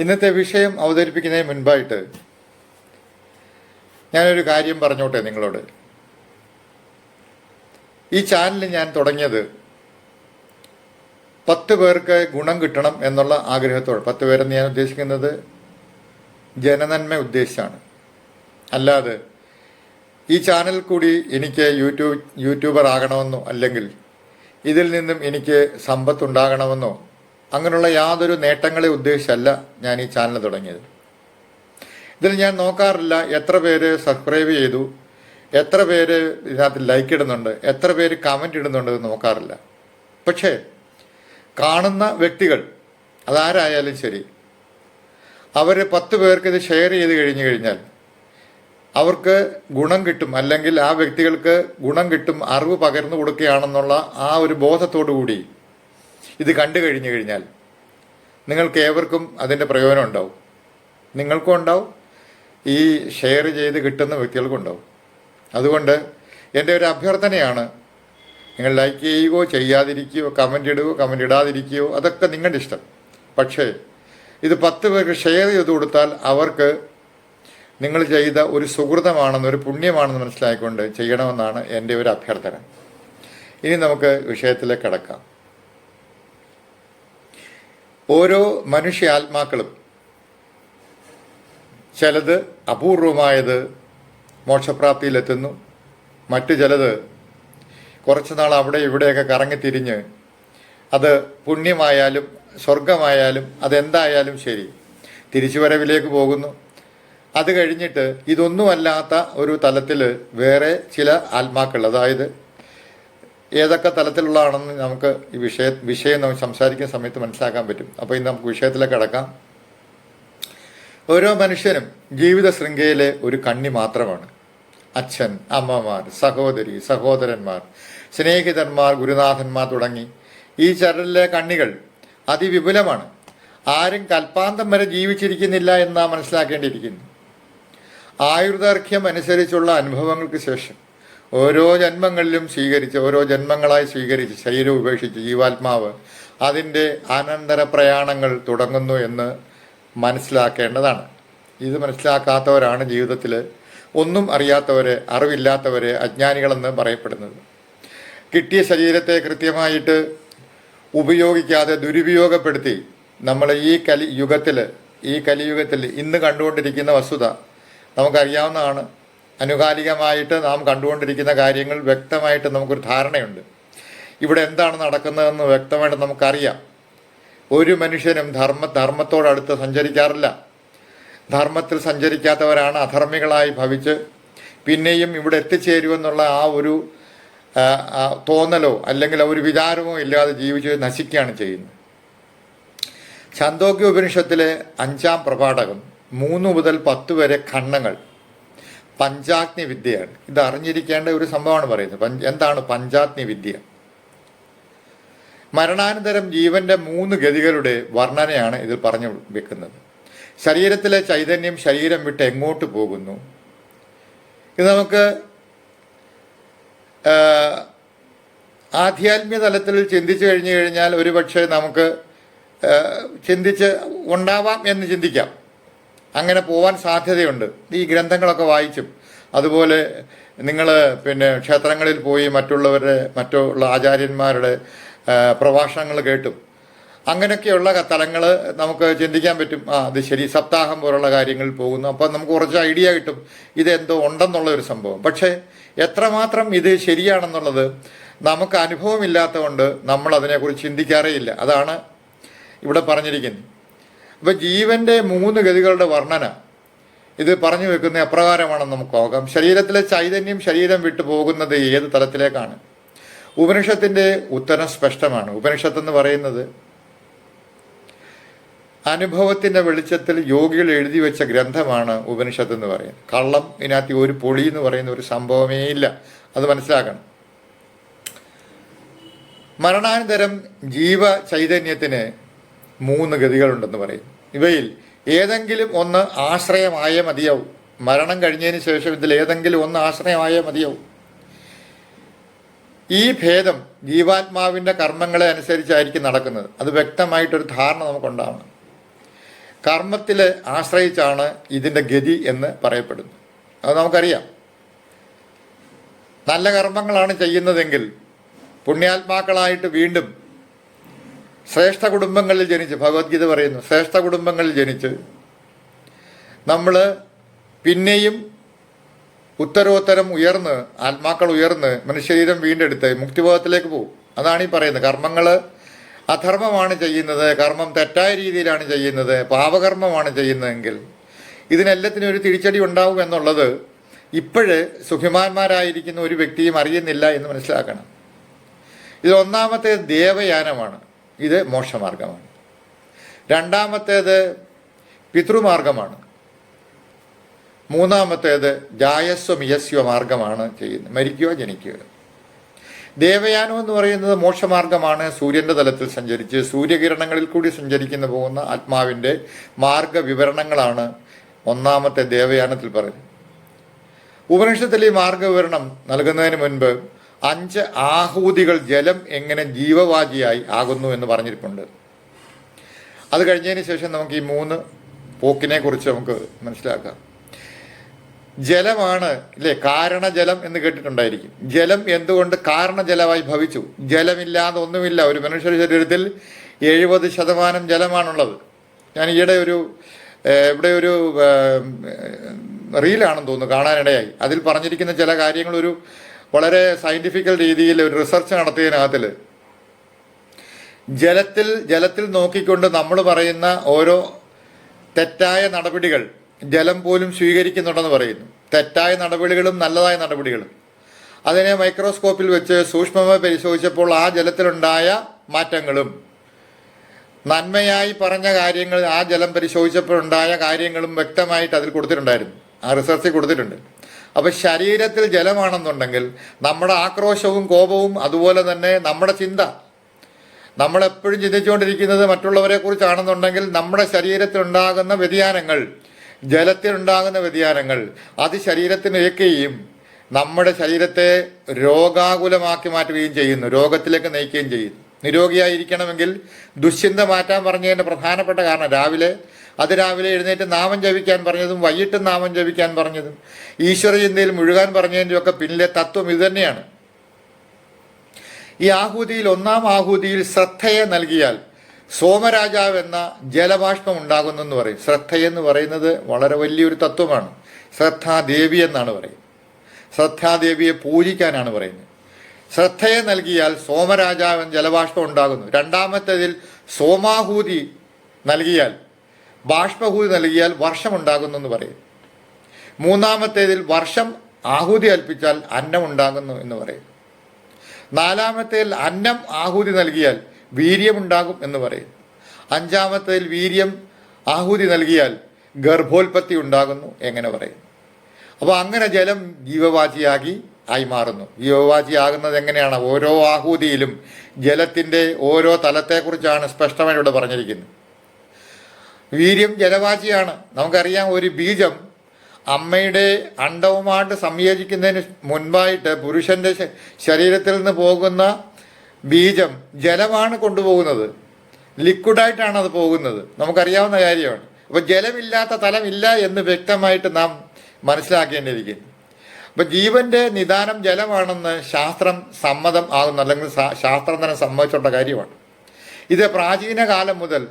ഇന്നത്തെ വിഷയം അവതരിപ്പിക്കുന്നതിന് മുൻപായിട്ട് ഞാനൊരു കാര്യം പറഞ്ഞോട്ടെ നിങ്ങളോട്. ഈ ചാനൽ ഞാൻ തുടങ്ങിയത് പത്ത് പേർക്ക് ഗുണം കിട്ടണം എന്നുള്ള ആഗ്രഹത്തോടെ. പത്ത് പേരെന്ന് ഞാൻ ഉദ്ദേശിക്കുന്നത് ജനനന്മ ഉദ്ദേശിച്ചാണ്. അല്ലാതെ ഈ ചാനൽ കൂടി എനിക്ക് യൂട്യൂബ് യൂട്യൂബർ ആകണമെന്നോ അല്ലെങ്കിൽ ഇതിൽ നിന്നും എനിക്ക് സമ്പത്തുണ്ടാകണമെന്നോ അങ്ങനെയുള്ള യാതൊരു നേട്ടങ്ങളെ ഉദ്ദേശിച്ചല്ല ഞാൻ ഈ ചാനൽ തുടങ്ങിയത്. ഇതിൽ ഞാൻ നോക്കാറില്ല എത്ര പേര് സബ്സ്ക്രൈബ് ചെയ്തു എത്ര പേര് ഇതിനകത്ത് ലൈക്ക് ഇടുന്നുണ്ട് എത്ര പേര് കമന്റ് ഇടുന്നുണ്ട് എന്ന് നോക്കാറില്ല. പക്ഷേ കാണുന്ന വ്യക്തികൾ അതാരായാലും ശരി അവർ പത്ത് പേർക്ക് ഇത് ഷെയർ ചെയ്ത് കഴിഞ്ഞു കഴിഞ്ഞാൽ അവർക്ക് ഗുണം കിട്ടും അല്ലെങ്കിൽ ആ വ്യക്തികൾക്ക് ഗുണം കിട്ടും അറിവ് പകർന്നു കൊടുക്കുകയാണെന്നുള്ള ആ ഒരു ബോധത്തോടു കൂടി ഇത് കണ്ടു കഴിഞ്ഞു കഴിഞ്ഞാൽ നിങ്ങൾക്ക് ഏവർക്കും അതിന്റെ പ്രയോജനം ഉണ്ടാവും. നിങ്ങൾക്കും ഉണ്ടാവും. ഈ ഷെയർ ചെയ്ത് കിട്ടുന്ന വ്യക്തികൾക്കും ഉണ്ടാവും. അതുകൊണ്ട് എന്റെ ഒരു അഭ്യർത്ഥനയാണ് നിങ്ങൾ ലൈക്ക് ചെയ്യുകയോ ചെയ്യാതിരിക്കുകയോ കമന്റ് ഇടുകയോ കമന്റ് ഇടാതിരിക്കുകയോ അതൊക്കെ നിങ്ങളുടെ ഇഷ്ടം. പക്ഷേ ഇത് പത്ത് പേർക്ക് ഷെയർ ചെയ്ത് കൊടുത്താൽ അവർക്ക് നിങ്ങൾ ചെയ്ത ഒരു സുഹൃതമാണെന്ന് ഒരു പുണ്യമാണെന്ന് മനസ്സിലാക്കിക്കൊണ്ട് ചെയ്യണമെന്നാണ് എന്റെ ഒരു അഭ്യർത്ഥന. ഇനി നമുക്ക് വിഷയത്തിലേക്ക് കടക്കാം. ഓരോ മനുഷ്യ ആത്മാക്കളും ചിലത് അപൂർവമായത് മോക്ഷപ്രാപ്തിയിലെത്തുന്നു. മറ്റു ചിലത് കുറച്ച് നാൾ അവിടെ ഇവിടെയൊക്കെ കറങ്ങിത്തിരിഞ്ഞ് അത് പുണ്യമായാലും സ്വർഗമായാലും അതെന്തായാലും ശരി. തിരിച്ചുവരവിലേക്ക് പോകുന്നു. അത് കഴിഞ്ഞിട്ട് ഇതൊന്നുമല്ലാത്ത ഒരു തലത്തിൽ വേറെ ചില ആത്മാക്കൾ അതായത് ഏതൊക്കെ തലത്തിലുള്ളതാണെന്ന് നമുക്ക് ഈ വിഷയ വിഷയം നമുക്ക് സംസാരിക്കുന്ന സമയത്ത് മനസ്സിലാക്കാൻ പറ്റും. അപ്പോൾ ഇന്ന് നമുക്ക് വിഷയത്തിലേക്ക് കിടക്കാം. ഓരോ മനുഷ്യനും ജീവിത ശൃംഖലയിലെ ഒരു കണ്ണി മാത്രമാണ്. അച്ഛൻ അമ്മമാർ സഹോദരി സഹോദരന്മാർ സ്നേഹിതന്മാർ ഗുരുനാഥന്മാർ തുടങ്ങി. ഈ ചരലിലെ കണ്ണികൾ അതിവിപുലമാണ്. ആരും കൽപ്പാന്തം വരെ ജീവിച്ചിരിക്കുന്നില്ല എന്നാ മനസ്സിലാക്കേണ്ടിയിരിക്കുന്നു. ആയുർദാർഘ്യം അനുസരിച്ചുള്ള അനുഭവങ്ങൾക്ക് ശേഷം ഓരോ ജന്മങ്ങളിലും സ്വീകരിച്ച് ഓരോ ജന്മങ്ങളായി സ്വീകരിച്ച് ശരീരം ഉപേക്ഷിച്ച് ജീവാത്മാവ് അതിന്റെ അനന്തര പ്രയാണങ്ങൾ തുടങ്ങുന്നു എന്ന് മനസ്സിലാക്കേണ്ടതാണ്. ഇത് മനസ്സിലാക്കാത്തവരാണ് ജീവിതത്തിൽ ഒന്നും അറിയാത്തവരെ അറിവില്ലാത്തവരെ അജ്ഞാനികളെന്ന് പറയപ്പെടുന്നത്. കിട്ടിയ ശരീരത്തെ കൃത്യമായിട്ട് ഉപയോഗിക്കാതെ ദുരുപയോഗപ്പെടുത്തി നമ്മൾ ഈ കലി യുഗത്തിൽ ഈ കലിയുഗത്തിൽ ഇന്ന് കണ്ടുകൊണ്ടിരിക്കുന്ന വസ്തുത നമുക്കറിയാവുന്നതാണ് അനുകാലികമായിട്ട് നാം കണ്ടുകൊണ്ടിരിക്കുന്ന കാര്യങ്ങൾ വ്യക്തമായിട്ട് നമുക്കൊരു ധാരണയുണ്ട്. ഇവിടെ എന്താണ് നടക്കുന്നതെന്ന് വ്യക്തമായിട്ട് നമുക്കറിയാം. ഒരു മനുഷ്യനും ധർമ്മ ധർമ്മത്തോടടുത്ത് സഞ്ചരിക്കാറില്ല. ധർമ്മത്തിൽ സഞ്ചരിക്കാത്തവരാണ് അധർമ്മികളായി ഭവിച്ച് പിന്നെയും ഇവിടെ എത്തിച്ചേരുമെന്നുള്ള ആ ഒരു തോന്നലോ അല്ലെങ്കിൽ ആ ഒരു വിചാരമോ ഇല്ലാതെ ജീവിച്ച് നശിക്കുകയാണ് ചെയ്യുന്നത്. ഛാന്തോക്യ ഉപനിഷത്തിലെ അഞ്ചാം പ്രഭാടകം മൂന്ന് മുതൽ പത്ത് വരെ ഖണ്ഡങ്ങൾ പഞ്ചാഗ്നി വിദ്യയാണ് ഇത് അറിഞ്ഞിരിക്കേണ്ട ഒരു സംഭവമാണ് പറയുന്നത്. പഞ്ച എന്താണ് പഞ്ചാഗ്നി വിദ്യ മരണാനന്തരം ജീവന്റെ മൂന്ന് ഗതികളുടെ വർണനയാണ് ഇതിൽ പറഞ്ഞു വെക്കുന്നത്. ശരീരത്തിലെ ചൈതന്യം ശരീരം വിട്ട് എങ്ങോട്ട് പോകുന്നു? ഇത് നമുക്ക് ആധ്യാത്മിക തലത്തിൽ ചിന്തിച്ചു കഴിഞ്ഞു കഴിഞ്ഞാൽ ഒരുപക്ഷെ നമുക്ക് ചിന്തിച്ച് ഉണ്ടാവാം എന്ന് ചിന്തിക്കാം. അങ്ങനെ പോവാൻ സാധ്യതയുണ്ട്. ഈ ഗ്രന്ഥങ്ങളൊക്കെ വായിച്ചും. അതുപോലെ നിങ്ങൾ പിന്നെ ക്ഷേത്രങ്ങളിൽ പോയി മറ്റുള്ളവരുടെ മറ്റുള്ള ആചാര്യന്മാരുടെ പ്രഭാഷണങ്ങൾ കേട്ടും. അങ്ങനെയൊക്കെയുള്ള തലങ്ങൾ നമുക്ക് ചിന്തിക്കാൻ പറ്റും. ആ അത് ശരി സപ്താഹം പോലുള്ള കാര്യങ്ങളിൽ പോകുന്നു. അപ്പോൾ നമുക്ക് കുറച്ച് ഐഡിയ കിട്ടും. ഇതെന്തോ ഉണ്ടെന്നുള്ള ഒരു സംഭവം. പക്ഷേ എത്രമാത്രം ഇത് ശരിയാണെന്നുള്ളത് നമുക്ക് അനുഭവമില്ലാത്തതുകൊണ്ട് നമ്മൾ അതിനെക്കുറിച്ച് ചിന്തിക്കാറേ ഇല്ല അതാണ് ഇവിടെ പറഞ്ഞിരിക്കുന്നത്. അപ്പോൾ ജീവന്റെ മൂന്ന് ഗതികളുടെ വർണന ഇത് പറഞ്ഞു വെക്കുന്ന എപ്രകാരമാണെന്ന് നമുക്ക് നോക്കാം. ശരീരത്തിലെ ചൈതന്യം ശരീരം വിട്ടു പോകുന്നത് ഏത് തലത്തിലേക്കാണ്? ഉപനിഷത്തിന്റെ ഉത്തരം സ്പഷ്ടമാണ്. ഉപനിഷത്ത് എന്ന് പറയുന്നത് അനുഭവത്തിന്റെ വെളിച്ചത്തിൽ യോഗികൾ എഴുതി വെച്ച ഗ്രന്ഥമാണ് ഉപനിഷത്ത് എന്ന് പറയുന്നത്. കള്ളം ഇതിനകത്ത് ഒരു പൊളി എന്ന് പറയുന്ന ഒരു സംഭവമേ ഇല്ല. അത് മനസ്സിലാക്കണം. മരണാനന്തരം ജീവ ചൈതന്യത്തിന് മൂന്ന് ഗതികളുണ്ടെന്ന് പറയും. ഇവയിൽ ഏതെങ്കിലും ഒന്ന് ആശ്രയമായേ മതിയാവും. മരണം കഴിഞ്ഞതിന് ശേഷം ഇതിൽ ഏതെങ്കിലും ഒന്ന് ആശ്രയമായേ മതിയാവും. ഈ ഭേദം ജീവാത്മാവിന്റെ കർമ്മങ്ങളെ അനുസരിച്ചായിരിക്കും നടക്കുന്നത്. അത് വ്യക്തമായിട്ടൊരു ധാരണ നമുക്കുണ്ടാവണം. കർമ്മത്തിൽ ആശ്രയിച്ചാണ് ഇതിന്റെ ഗതി എന്ന് പറയപ്പെടുന്നു അത് നമുക്കറിയാം. നല്ല കർമ്മങ്ങളാണ് ചെയ്യുന്നതെങ്കിൽ പുണ്യാത്മാക്കളായിട്ട് വീണ്ടും ശ്രേഷ്ഠ കുടുംബങ്ങളിൽ ജനിച്ച് ഭഗവത്ഗീത പറയുന്നു ശ്രേഷ്ഠ കുടുംബങ്ങളിൽ ജനിച്ച് നമ്മൾ പിന്നെയും ഉത്തരോത്തരം ഉയർന്ന് ആത്മാക്കൾ ഉയർന്ന് മനുഷ്യരീരം വീണ്ടെടുത്ത് മുക്തിബോധത്തിലേക്ക് പോകും. അതാണ് ഈ പറയുന്നത്. കർമ്മങ്ങൾ അധർമ്മമാണ് ചെയ്യുന്നത് കർമ്മം തെറ്റായ രീതിയിലാണ് ചെയ്യുന്നത് പാപകർമ്മമാണ് ചെയ്യുന്നതെങ്കിൽ ഇതിനെല്ലാത്തിനും ഒരു തിരിച്ചടി ഉണ്ടാവും എന്നുള്ളത് ഇപ്പോഴ് സുഖിമാന്മാരായിരിക്കുന്ന ഒരു വ്യക്തിയും അറിയുന്നില്ല എന്ന് മനസ്സിലാക്കണം. ഇത് ഒന്നാമത്തെ ദേവയാനമാണ്. ഇത് മോക്ഷമാർഗമാണ്. രണ്ടാമത്തേത് പിതൃമാർഗമാണ്. മൂന്നാമത്തേത് ജായസ്വമിയസ്വ മാർഗമാണ് ചെയ്യുന്നത്. മരിക്കുക ജനിക്കുക. ദേവയാനം എന്ന് പറയുന്നത് മോക്ഷമാർഗമാണ്. സൂര്യന്റെ തലത്തിൽ സഞ്ചരിച്ച് സൂര്യകിരണങ്ങളിൽ കൂടി സഞ്ചരിക്കുന്ന പോകുന്ന ആത്മാവിന്റെ മാർഗവിവരണങ്ങളാണ് ഒന്നാമത്തെ ദേവയാനത്തിൽ പറയുന്നത്. ഉപനിഷത്തിൽ ഈ മാർഗവിവരണം നൽകുന്നതിന് മുൻപ് അഞ്ച് ആഹൂതികൾ ജലം എങ്ങനെ ജീവവാചിയായി ആകുന്നു എന്ന് പറഞ്ഞിരിപ്പുണ്ട്. അത് കഴിഞ്ഞതിന് ശേഷം നമുക്ക് ഈ മൂന്ന് പോക്കിനെ കുറിച്ച് നമുക്ക് മനസ്സിലാക്കാം. ജലമാണ് ഇല്ലേ കാരണജലം എന്ന് കേട്ടിട്ടുണ്ടായിരിക്കും. ജലം എന്തുകൊണ്ട് കാരണജലമായി ഭവിച്ചു? ജലമില്ലാതെ ഒന്നുമില്ല. ഒരു മനുഷ്യ ശരീരത്തിൽ എഴുപത് ശതമാനം ജലമാണുള്ളത്. ഞാൻ ഈയിടെ ഒരു ഇവിടെ ഒരു റീലാണെന്ന് തോന്നുന്നു കാണാനിടയായി. അതിൽ പറഞ്ഞിരിക്കുന്ന ചില കാര്യങ്ങൾ ഒരു വളരെ സയന്റിഫിക്കൽ രീതിയിൽ ഒരു റിസർച്ച് നടത്തിയതിനകത്തിൽ ജലത്തിൽ ജലത്തിൽ നോക്കിക്കൊണ്ട് നമ്മൾ പറയുന്ന ഓരോ തെറ്റായ നടപടികൾ ജലം പോലും സ്വീകരിക്കുന്നുണ്ടെന്ന് പറയുന്നു. തെറ്റായ നടപടികളും നല്ലതായ നടപടികളും. അതിനെ മൈക്രോസ്കോപ്പിൽ വെച്ച് സൂക്ഷ്മമായി പരിശോധിച്ചപ്പോൾ ആ ജലത്തിലുണ്ടായ മാറ്റങ്ങളും നന്മയായി പറഞ്ഞ കാര്യങ്ങൾ ആ ജലം പരിശോധിച്ചപ്പോഴുണ്ടായ കാര്യങ്ങളും വ്യക്തമായിട്ട് അതിൽ കൊടുത്തിട്ടുണ്ടായിരുന്നു. ആ റിസർച്ചിൽ കൊടുത്തിട്ടുണ്ട്. അപ്പോൾ ശരീരത്തിൽ ജലമാണെന്നുണ്ടെങ്കിൽ നമ്മുടെ ആക്രോശവും കോപവും അതുപോലെ തന്നെ നമ്മുടെ ചിന്ത. നമ്മളെപ്പോഴും ചിന്തിച്ചുകൊണ്ടിരിക്കുന്നത് മറ്റുള്ളവരെ കുറിച്ചാണെന്നുണ്ടെങ്കിൽ നമ്മുടെ ശരീരത്തിലുണ്ടാകുന്ന വ്യതിയാനങ്ങൾ ജലത്തിലുണ്ടാകുന്ന വ്യതിയാനങ്ങൾ അത് ശരീരത്തിന് നമ്മുടെ ശരീരത്തെ രോഗാകുലമാക്കി മാറ്റുകയും ചെയ്യുന്നു രോഗത്തിലേക്ക് നയിക്കുകയും ചെയ്യുന്നു. നിരോഗിയായിരിക്കണമെങ്കിൽ ദുശ്ചിന്ത മാറ്റാൻ പറഞ്ഞതിന്റെ പ്രധാനപ്പെട്ട കാരണം രാവിലെ അത് രാവിലെ എഴുന്നേറ്റ് നാമം ജപിക്കാൻ പറഞ്ഞതും വൈകിട്ട് നാമം ജപിക്കാൻ പറഞ്ഞതും ഈശ്വര ചിന്തയിൽ മുഴുകാൻ പറഞ്ഞതിന്റെ ഒക്കെ പിന്നിലെ തത്വം ഇതുതന്നെയാണ് ഈ ആഹൂതിയിൽ ഒന്നാം ആഹൂതിയിൽ ശ്രദ്ധയെ നൽകിയാൽ സോമരാജാവ് എന്ന ജലബാഷ്പം ഉണ്ടാകുന്നെന്ന് പറയും. ശ്രദ്ധയെന്ന് പറയുന്നത് വളരെ വലിയൊരു തത്വമാണ്. ശ്രദ്ധാദേവി എന്നാണ് പറയുന്നത്. ശ്രദ്ധാദേവിയെ പൂജിക്കാനാണ് പറയുന്നത്. ശ്രദ്ധയെ നൽകിയാൽ സോമരാജാവൻ ജലബാഷ്പം ഉണ്ടാകുന്നു. രണ്ടാമത്തേതിൽ സോമാഹൂതി നൽകിയാൽ ബാഷ്പഹൂതി നൽകിയാൽ വർഷമുണ്ടാകുന്നെന്ന് പറയും. മൂന്നാമത്തേതിൽ വർഷം ആഹൂതി അൽപ്പിച്ചാൽ അന്നം ഉണ്ടാകുന്നു എന്ന് പറയും. നാലാമത്തേതിൽ അന്നം ആഹൂതി നൽകിയാൽ വീര്യമുണ്ടാകും എന്ന് പറയും. അഞ്ചാമത്തേതിൽ വീര്യം ആഹൂതി നൽകിയാൽ ഗർഭോൽപത്തി ഉണ്ടാകുന്നു എങ്ങനെ പറയും. അപ്പോൾ അങ്ങനെ ജലം ജീവവാചിയാക്കി ആയി മാറുന്നു. ജീവവാചിയാകുന്നത് എങ്ങനെയാണ്? ഓരോ ആഹൂതിയിലും ജലത്തിന്റെ ഓരോ തലത്തെക്കുറിച്ചാണ് സ്പഷ്ടമായി ഇവിടെ പറഞ്ഞിരിക്കുന്നത്. വീര്യം ജലവാചിയാണ് നമുക്കറിയാം ഒരു ബീജം അമ്മയുടെ അണ്ടവുമായിട്ട് സംയോജിക്കുന്നതിന് മുൻപായിട്ട് പുരുഷന്റെ ശരീരത്തിൽ നിന്ന് പോകുന്ന ബീജം ജലമാണ് കൊണ്ടുപോകുന്നത്. ലിക്വിഡായിട്ടാണ് അത് പോകുന്നത്. നമുക്കറിയാവുന്ന കാര്യമാണ്. അപ്പോൾ ജലമില്ലാത്ത തലമില്ല എന്ന് വ്യക്തമായിട്ട് നാം മനസ്സിലാക്കേണ്ടിയിരിക്കുന്നു. അപ്പം ജീവന്റെ നിദാനം ജലമാണെന്ന് ശാസ്ത്രം സമ്മതം ആകുന്നു അല്ലെങ്കിൽ ശാസ്ത്രം തന്നെ സമ്മതിച്ചുള്ള കാര്യമാണ്. ഇത് പ്രാചീന കാലം മുതൽ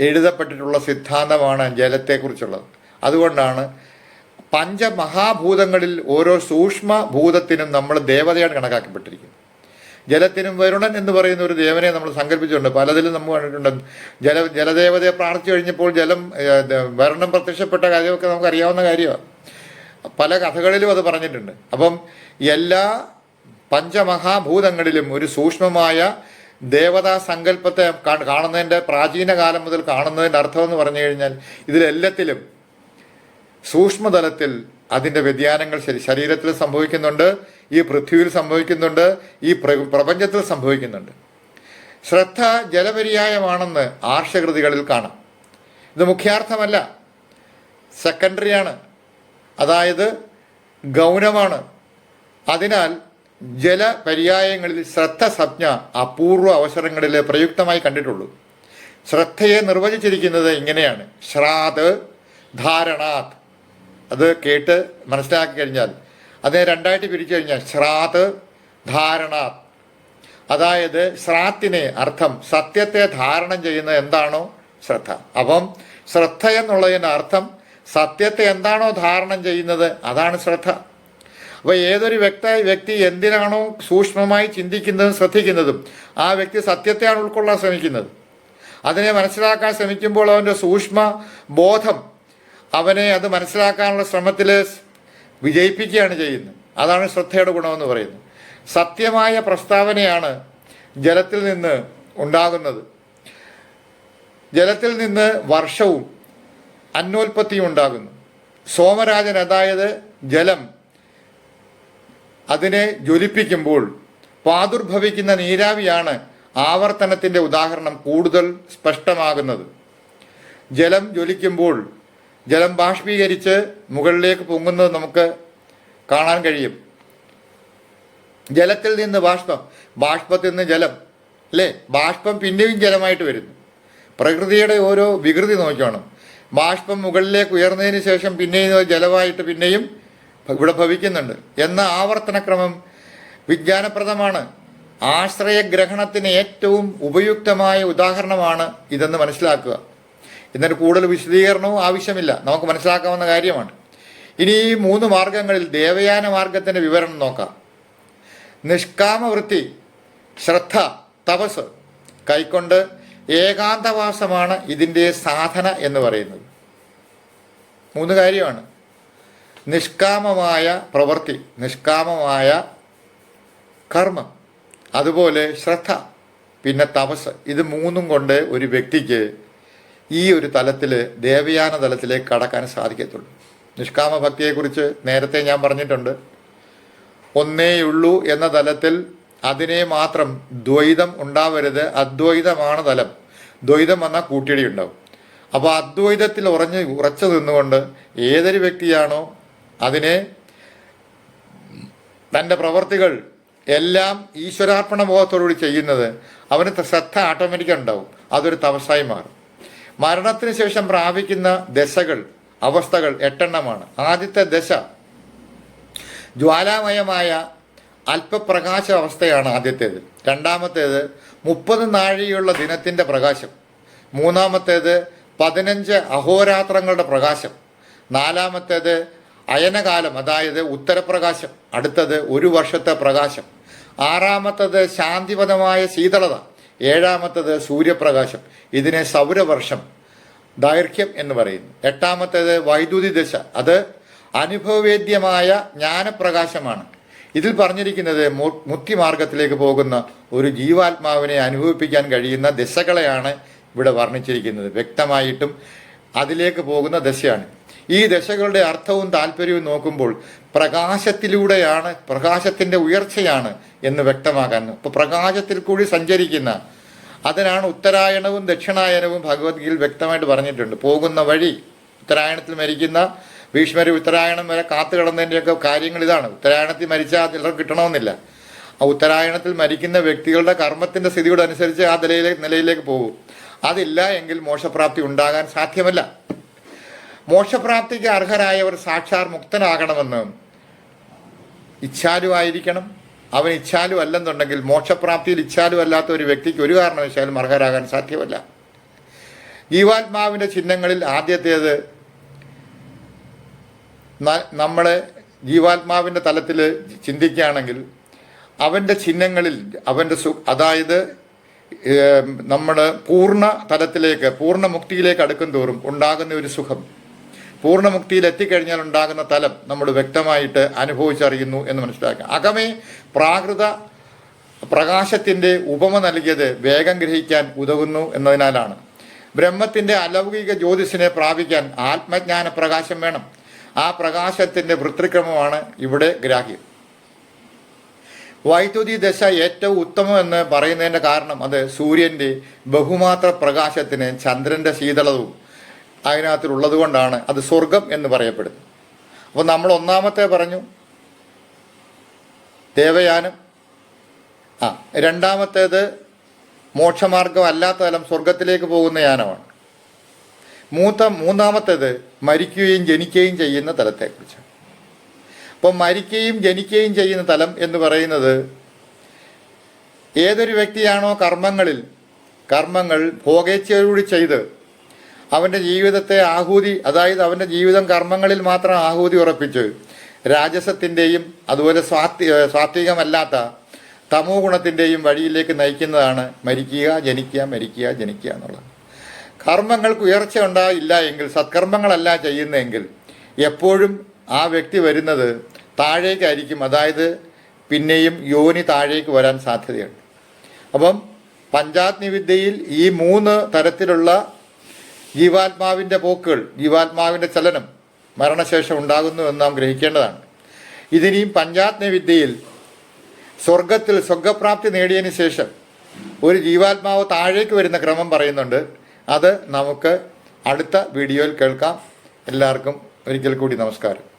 എഴുതപ്പെട്ടിട്ടുള്ള സിദ്ധാന്തമാണ് ജലത്തെക്കുറിച്ചുള്ളത്. അതുകൊണ്ടാണ് പഞ്ചമഹാഭൂതങ്ങളിൽ ഓരോ സൂക്ഷ്മ ഭൂതത്തിനും നമ്മൾ ദേവതയാണ് കണക്കാക്കപ്പെട്ടിരിക്കുന്നത്. ജലത്തിനും വരുണൻ എന്ന് പറയുന്ന ഒരു ദേവനെ നമ്മൾ സങ്കല്പിച്ചിട്ടുണ്ട്. പലതിലും നമ്മൾ കണ്ടിട്ടുണ്ട്. ജല ജലദേവതയെ പ്രാർത്ഥിച്ചു കഴിഞ്ഞപ്പോൾ ജലം വരുണം പ്രത്യക്ഷപ്പെട്ട കാര്യമൊക്കെ നമുക്ക് അറിയാവുന്ന കാര്യമാണ്. പല കഥകളിലും അത് പറഞ്ഞിട്ടുണ്ട്. അപ്പം എല്ലാ പഞ്ചമഹാഭൂതങ്ങളിലും ഒരു സൂക്ഷ്മമായ ദേവതാ സങ്കല്പത്തെ കാണുന്നതിന്റെ പ്രാചീന കാലം മുതൽ കാണുന്നതിന്റെ അർത്ഥം എന്ന് പറഞ്ഞു കഴിഞ്ഞാൽ ഇതിലെല്ലാത്തിലും സൂക്ഷ്മതലത്തിൽ അതിന്റെ വ്യതിയാനങ്ങൾ ശരി ശരീരത്തിൽ സംഭവിക്കുന്നുണ്ട് ഈ പൃഥ്വിയിൽ സംഭവിക്കുന്നുണ്ട് ഈ പ്രപഞ്ചത്തിൽ സംഭവിക്കുന്നുണ്ട്. ശ്രദ്ധ ജലപര്യായമാണെന്ന് ആർഷകൃതികളിൽ കാണാം. ഇത് മുഖ്യാർത്ഥമല്ല. സെക്കൻഡറിയാണ്. അതായത് ഗൗനമാണ്. അതിനാൽ ജലപര്യായങ്ങളിൽ ശ്രദ്ധ സംജ്ഞ അപൂർവ അവസരങ്ങളിൽ പ്രയുക്തമായി കണ്ടിട്ടുള്ളൂ. ശ്രദ്ധയെ നിർവചിച്ചിരിക്കുന്നത് ഇങ്ങനെയാണ്. ശ്രാത് ധാരണാത്. അത് കേട്ട് മനസ്സിലാക്കി കഴിഞ്ഞാൽ അതിനെ രണ്ടായിട്ട് പിരിച്ചു കഴിഞ്ഞാൽ ശ്രാത് ധാരണാത്. അതായത് ശ്രാത്തിനെ അർത്ഥം സത്യത്തെ ധാരണം ചെയ്യുന്നത് എന്താണോ ശ്രദ്ധ. അപ്പം ശ്രദ്ധ എന്നുള്ളതിന് അർത്ഥം സത്യത്തെ എന്താണോ ധാരണം ചെയ്യുന്നത് അതാണ് ശ്രദ്ധ. അപ്പോൾ ഏതൊരു വ്യക്ത വ്യക്തി എന്തിനാണോ സൂക്ഷ്മമായി ചിന്തിക്കുന്നതും ശ്രദ്ധിക്കുന്നതും ആ വ്യക്തി സത്യത്തെയാണ് ഉൾക്കൊള്ളാൻ ശ്രമിക്കുന്നത്. അതിനെ മനസ്സിലാക്കാൻ ശ്രമിക്കുമ്പോൾ അവന്റെ സൂക്ഷ്മ ബോധം അവനെ അത് മനസ്സിലാക്കാനുള്ള ശ്രമത്തിൽ വിജയിപ്പിക്കുകയാണ് ചെയ്യുന്നത്. അതാണ് ശ്രദ്ധയുടെ ഗുണമെന്ന് പറയുന്നത്. സത്യമായ പ്രസ്താവനയാണ് ജലത്തിൽ നിന്ന് ഉണ്ടാകുന്നത്. ജലത്തിൽ നിന്ന് വർഷവും അന്നോൽപത്തിയും ഉണ്ടാകുന്നു. സോമരാജൻ അതായത് ജലം അതിനെ ജ്വലിപ്പിക്കുമ്പോൾ പാതുർഭവിക്കുന്ന നീരാവിയാണ് ആവർത്തനത്തിന്റെ ഉദാഹരണം കൂടുതൽ സ്പഷ്ടമാകുന്നത്. ജലം ജ്വലിക്കുമ്പോൾ ജലം ബാഷ്പീകരിച്ച് മുകളിലേക്ക് പൊങ്ങുന്നത് നമുക്ക് കാണാൻ കഴിയും. ജലത്തിൽ നിന്ന് ബാഷ്പം ബാഷ്പത്തിൽ നിന്ന് ജലം അല്ലേ? ബാഷ്പം പിന്നെയും ജലമായിട്ട് വരുന്നു. പ്രകൃതിയുടെ ഓരോ വികൃതി നോക്കണം ബാഷ്പം മുകളിലേക്ക് ഉയർന്നതിന് ശേഷം പിന്നെയും ജലമായിട്ട് പിന്നെയും ഇവിടെ ഭവിക്കുന്നുണ്ട്. എന്ന ആവർത്തനക്രമം വിജ്ഞാനപ്രദമാണ്. ആശ്രയഗ്രഹണത്തിന് ഏറ്റവും ഉപയുക്തമായ ഉദാഹരണമാണ് ഇതെന്ന് മനസ്സിലാക്കുക. എന്നിട്ട് കൂടുതൽ വിശദീകരണവും ആവശ്യമില്ല. നമുക്ക് മനസ്സിലാക്കാവുന്ന കാര്യമാണ്. ഇനി ഈ മൂന്ന് മാർഗങ്ങളിൽ ദേവയാന മാർഗത്തിന്റെ വിവരണം നോക്കാം. നിഷ്കാമവൃത്തി ശ്രദ്ധ തപസ്. കൈക്കൊണ്ട് ഏകാന്തവാസമാണ് ഇതിന്റെ സാധന എന്ന് പറയുന്നത്. മൂന്ന് കാര്യമാണ്. നിഷ്കാമമായ പ്രവൃത്തി നിഷ്കാമമായ കർമ്മം അതുപോലെ ശ്രദ്ധ പിന്നെ തപസ് ഇത് മൂന്നും കൊണ്ട് ഒരു വ്യക്തിക്ക് ഈ ഒരു തലത്തിൽ ദേവയാന തലത്തിലേക്ക് കടക്കാൻ സാധിക്കത്തുള്ളൂ. നിഷ്കാമ ഭക്തിയെക്കുറിച്ച് നേരത്തെ ഞാൻ പറഞ്ഞിട്ടുണ്ട്. ഒന്നേയുള്ളൂ എന്ന തലത്തിൽ അതിനെ മാത്രം ദ്വൈതം ഉണ്ടാവരുത്. അദ്വൈതമാണ് തലം. ദ്വൈതം വന്നാൽ കൂട്ടിയിടി ഉണ്ടാവും. അപ്പോൾ അദ്വൈതത്തിൽ ഉറഞ്ഞ് ഉറച്ചു നിന്നുകൊണ്ട് ഏതൊരു വ്യക്തിയാണോ അതിനെ തന്റെ പ്രവർത്തികൾ എല്ലാം ഈശ്വരാർപ്പണ ബോധത്തോടുകൂടി ചെയ്യുന്നത് അവന് ശ്രദ്ധ ആട്ടോമാറ്റിക് ഉണ്ടാവും. അതൊരു തപസ്സായി മാറും. മരണത്തിന് ശേഷം പ്രാപിക്കുന്ന ദശകൾ അവസ്ഥകൾ എട്ടെണ്ണമാണ്. ആദ്യത്തെ ദശ ജ്വാലാമയമായ അല്പപ്രകാശ അവസ്ഥയാണ് ആദ്യത്തേത്. രണ്ടാമത്തേത് മുപ്പത് നാഴിയുള്ള ദിനത്തിന്റെ പ്രകാശം. മൂന്നാമത്തേത് പതിനഞ്ച് അഹോരാത്രങ്ങളുടെ പ്രകാശം. നാലാമത്തേത് അയനകാലം അതായത് ഉത്തരപ്രകാശം അടുത്തത് ഒരു വർഷത്തെ പ്രകാശം. ആറാമത്തത് ശാന്തിപദമായ ശീതളത ഏഴാമത്തത് സൂര്യപ്രകാശം. ഇതിനെ സൗരവർഷം ദൈർഘ്യം എന്ന് പറയുന്നു. എട്ടാമത്തേത് വൈദ്യുതി ദശ അത് അനുഭവവേദ്യമായ ജ്ഞാനപ്രകാശമാണ്. ഇതിൽ പറഞ്ഞിരിക്കുന്നത് മുക്തിമാർഗത്തിലേക്ക് പോകുന്ന ഒരു ജീവാത്മാവിനെ അനുഭവിപ്പിക്കാൻ കഴിയുന്ന ദശകളെയാണ് ഇവിടെ വർണിച്ചിരിക്കുന്നത്. വ്യക്തമായിട്ടും അതിലേക്ക് പോകുന്ന ദശയാണ്. ഈ ദശകളുടെ അർത്ഥവും താല്പര്യവും നോക്കുമ്പോൾ പ്രകാശത്തിലൂടെയാണ് പ്രകാശത്തിന്റെ ഉയർച്ചയാണ് എന്ന് വ്യക്തമാക്കാൻ. ഇപ്പോൾ പ്രകാശത്തിൽ കൂടി സഞ്ചരിക്കുന്ന അതിനാണ് ഉത്തരായണവും ദക്ഷിണായനവും ഭഗവത്ഗീതയിൽ വ്യക്തമായിട്ട് പറഞ്ഞിട്ടുണ്ട്. പോകുന്ന വഴി ഉത്തരായണത്തിൽ മരിക്കുന്ന ഭീഷ്മർ ഉത്തരായണം വരെ കാത്തു കിടന്നതിന്റെയൊക്കെ കാര്യങ്ങൾ ഇതാണ്. ഉത്തരായണത്തിൽ മരിച്ചാൽ ചിലർക്ക് കിട്ടണമെന്നില്ല. ആ ഉത്തരായണത്തിൽ മരിക്കുന്ന വ്യക്തികളുടെ കർമ്മത്തിന്റെ സ്ഥിതിയോടനുസരിച്ച് ആ നിലയിലേക്ക് നിലയിലേക്ക് പോകും. അതില്ല എങ്കിൽ മോശപ്രാപ്തി ഉണ്ടാകാൻ സാധ്യമല്ല. മോക്ഷപ്രാപ്തിക്ക് അർഹരായവർ സാക്ഷാൽ മുക്തനാകണമെന്ന് ഇച്ഛാലുവായിരിക്കണം അവൻ ഇച്ഛാലു അല്ലെന്നുണ്ടെങ്കിൽ മോക്ഷപ്രാപ്തിയിൽ ഇച്ഛാലു അല്ലാത്ത ഒരു വ്യക്തിക്ക് ഒരു കാരണവശാലും അർഹരാകാൻ സാധ്യമല്ല. ജീവാത്മാവിന്റെ ചിഹ്നങ്ങളിൽ ആദ്യത്തേത് നമ്മളെ ജീവാത്മാവിന്റെ തലത്തിൽ ചിന്തിക്കുകയാണെങ്കിൽ അവന്റെ ചിഹ്നങ്ങളിൽ അവന്റെ സു അതായത് നമ്മൾ പൂർണ തലത്തിലേക്ക് പൂർണ മുക്തിയിലേക്ക് അടുക്കും തോറും ഉണ്ടാകുന്ന ഒരു സുഖം. പൂർണമുക്തിയിൽ എത്തിക്കഴിഞ്ഞാൽ ഉണ്ടാകുന്ന തലം നമ്മൾ വ്യക്തമായിട്ട് അനുഭവിച്ചറിയുന്നു എന്ന് മനസ്സിലാക്കുക. അകമേ പ്രാകൃത പ്രകാശത്തിന്റെ ഉപമ നൽകിയത് വേഗം ഗ്രഹിക്കാൻ ഉതകുന്നു എന്നതിനാലാണ്. ബ്രഹ്മത്തിന്റെ അലൗകിക ജ്യോതിസിനെ പ്രാപിക്കാൻ ആത്മജ്ഞാന പ്രകാശം വേണം. ആ പ്രകാശത്തിന്റെ വൃത്തിക്രമമാണ് ഇവിടെ ഗ്രാഹ്യം. വൈദ്യുതി ദശ ഏറ്റവും ഉത്തമം എന്ന് പറയുന്നതിന്റെ കാരണം അത് സൂര്യന്റെ ബഹുമാത്ര പ്രകാശത്തിന് ചന്ദ്രന്റെ ശീതളവും അതിനകത്തിലുള്ളത് കൊണ്ടാണ് അത് സ്വർഗം എന്ന് പറയപ്പെടുന്നത്. അപ്പോൾ നമ്മൾ ഒന്നാമത്തെ പറഞ്ഞു ദേവയാനം. ആ രണ്ടാമത്തേത് മോക്ഷമാർഗം അല്ലാത്ത തലം സ്വർഗത്തിലേക്ക് പോകുന്ന യാനമാണ്. മൂത്ത മൂന്നാമത്തേത് മരിക്കുകയും ജനിക്കുകയും ചെയ്യുന്ന തലത്തെക്കുറിച്ച്. അപ്പം മരിക്കുകയും ജനിക്കുകയും ചെയ്യുന്ന തലം എന്ന് പറയുന്നത് ഏതൊരു വ്യക്തിയാണോ കർമ്മങ്ങളിൽ കർമ്മങ്ങൾ ഭോഗേച്ഛയോടുകൂടി ചെയ്ത് അവന്റെ ജീവിതത്തെ ആഹൂതി അതായത് അവന്റെ ജീവിതം കർമ്മങ്ങളിൽ മാത്രം ആഹൂതി ഉറപ്പിച്ച് രാജസത്തിന്റെയും അതുപോലെ സ്വാത്വി സ്വാത്വികമല്ലാത്ത തമോ ഗുണത്തിന്റെയും വഴിയിലേക്ക് നയിക്കുന്നതാണ് മരിക്കുക ജനിക്കുക മരിക്കുക ജനിക്കുക എന്നുള്ളത്. കർമ്മങ്ങൾക്ക് ഉയർച്ച ഉണ്ടായില്ല എങ്കിൽ സത്കർമ്മങ്ങളല്ല ചെയ്യുന്നതെങ്കിൽ എപ്പോഴും ആ വ്യക്തി വരുന്നത് താഴേക്കായിരിക്കും. അതായത് പിന്നെയും യോനി താഴേക്ക് വരാൻ സാധ്യതയുണ്ട്. അപ്പം പഞ്ചാഗ്നി വിദ്യയിൽ ഈ മൂന്ന് തരത്തിലുള്ള ജീവാത്മാവിന്റെ പോക്കുകൾ ജീവാത്മാവിന്റെ ചലനം മരണശേഷം ഉണ്ടാകുന്നു എന്ന് നാം ഗ്രഹിക്കേണ്ടതാണ്. ഇതിനെയും പഞ്ചാത്മവിദ്യയിൽ സ്വർഗത്തിൽ സ്വർഗപ്രാപ്തി നേടിയതിന് ശേഷം ഒരു ജീവാത്മാവ് താഴേക്ക് വരുന്ന ക്രമം പറയുന്നുണ്ട്. അത് നമുക്ക് അടുത്ത വീഡിയോയിൽ കേൾക്കാം. എല്ലാവർക്കും ഒരിക്കൽ കൂടി നമസ്കാരം.